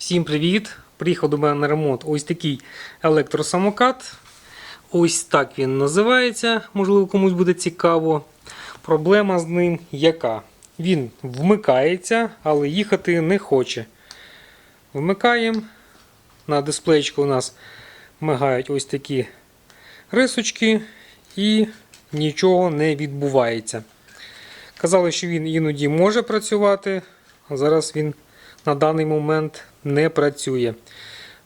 Всім привіт! Приїхав до мене на ремонт ось такий електросамокат. Ось так він називається, можливо, комусь буде цікаво. Проблема з ним яка? Він вмикається, але їхати не хоче. Вмикаємо. На дисплейчику у нас мигають ось такі рисочки і нічого не відбувається. Казали, що він іноді може працювати, а зараз він на даний момент не працює.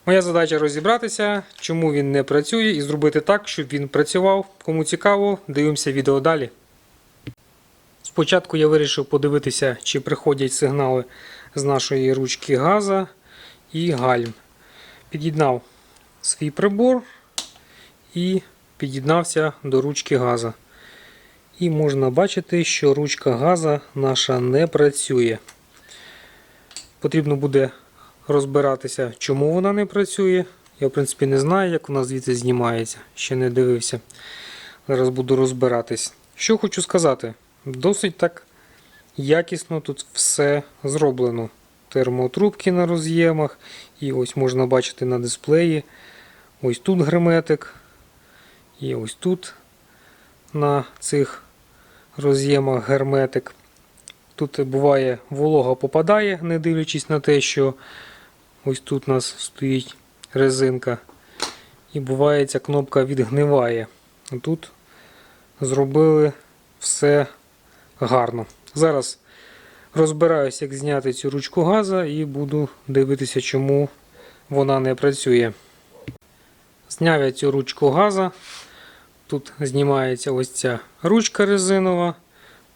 Моя задача розібратися, чому він не працює, і зробити так, щоб він працював. Кому цікаво, дивимося відео далі. Спочатку я вирішив подивитися, чи приходять сигнали з нашої ручки газа і гальм. Під'єднав свій прибор і під'єднався до ручки газа. І можна бачити, що ручка газа наша не працює. Потрібно буде розбиратися, чому вона не працює. Я, в принципі, не знаю, як вона звідси знімається, ще не дивився. Зараз буду розбиратись. Що хочу сказати, досить так якісно тут все зроблено. Термотрубки на роз'ємах, і ось можна бачити на дисплеї. Ось тут герметик, і ось тут на цих роз'ємах герметик. Тут буває волога попадає, не дивлячись на те, що ось тут у нас стоїть резинка. І буває ця кнопка відгниває. Тут зробили все гарно. Зараз розбираюся, як зняти цю ручку газа і буду дивитися, чому вона не працює. Зняв я цю ручку газа. Тут знімається ось ця ручка резинова,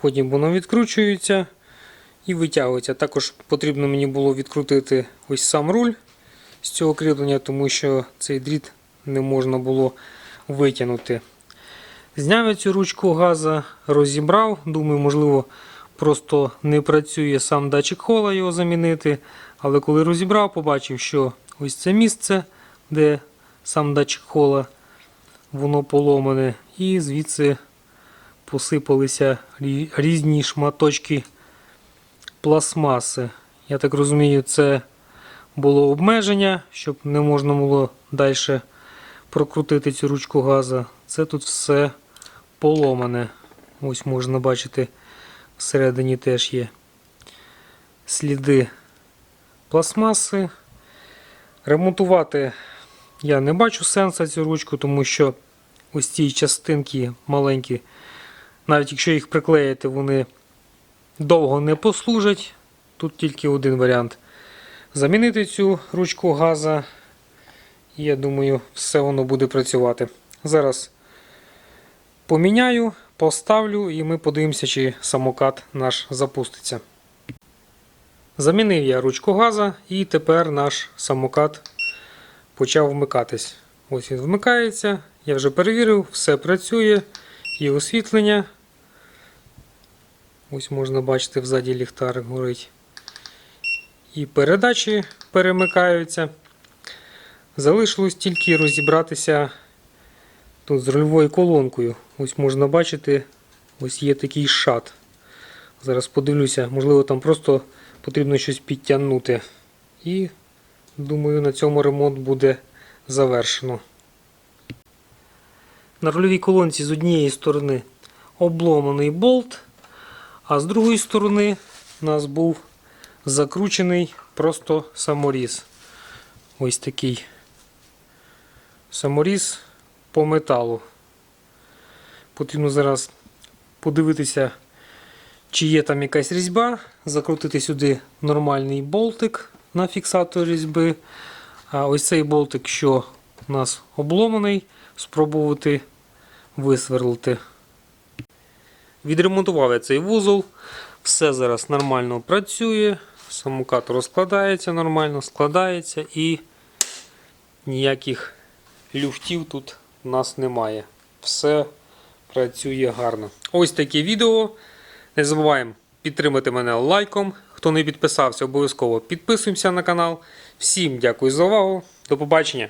потім вона відкручується і витягується. Також потрібно мені було відкрутити ось сам руль з цього кріплення, тому що цей дріт не можна було витягнути. Зняв я цю ручку газа, розібрав. Думаю, можливо, просто не працює сам датчик хола його замінити. Але коли розібрав, побачив, що ось це місце, де сам датчик хола, воно поломане, і звідси посипалися різні шматочки пластмаси. Я так розумію, це було обмеження, щоб не можна було далі прокрутити цю ручку газа. Це тут все поломане. Ось можна бачити, всередині теж є сліди пластмаси. Ремонтувати я не бачу сенсу цю ручку, тому що ось ці частинки маленькі, навіть якщо їх приклеїти, вони довго не послужать. Тут тільки один варіант. Замінити цю ручку газа. І я думаю, все воно буде працювати. Зараз поміняю, поставлю і ми подивимося, чи самокат наш запуститься. Замінив я ручку газа і тепер наш самокат почав вмикатись. Ось він вмикається. Я вже перевірив, все працює. І освітлення. Ось можна бачити, взаді ліхтарик горить. І передачі перемикаються. Залишилось тільки розібратися тут з рульовою колонкою. Ось можна бачити, ось є такий шат. Зараз подивлюся, можливо, там просто потрібно щось підтягнути. І думаю, на цьому ремонт буде завершено. На рульовій колонці з однієї сторони обломаний болт, а з другої сторони у нас був закручений просто саморіз. Ось такий саморіз по металу. Потрібно зараз подивитися, чи є там якась різьба, закрутити сюди нормальний болтик на фіксатор різьби. А ось цей болтик, що у нас обломаний, спробувати висверлити. Відремонтував цей вузол. Все зараз нормально працює. Самокат розкладається нормально, складається і ніяких люфтів тут у нас немає. Все працює гарно. Ось таке відео. Не забуваємо підтримати мене лайком. Хто не підписався, обов'язково підписуємося на канал. Всім дякую за увагу. До побачення!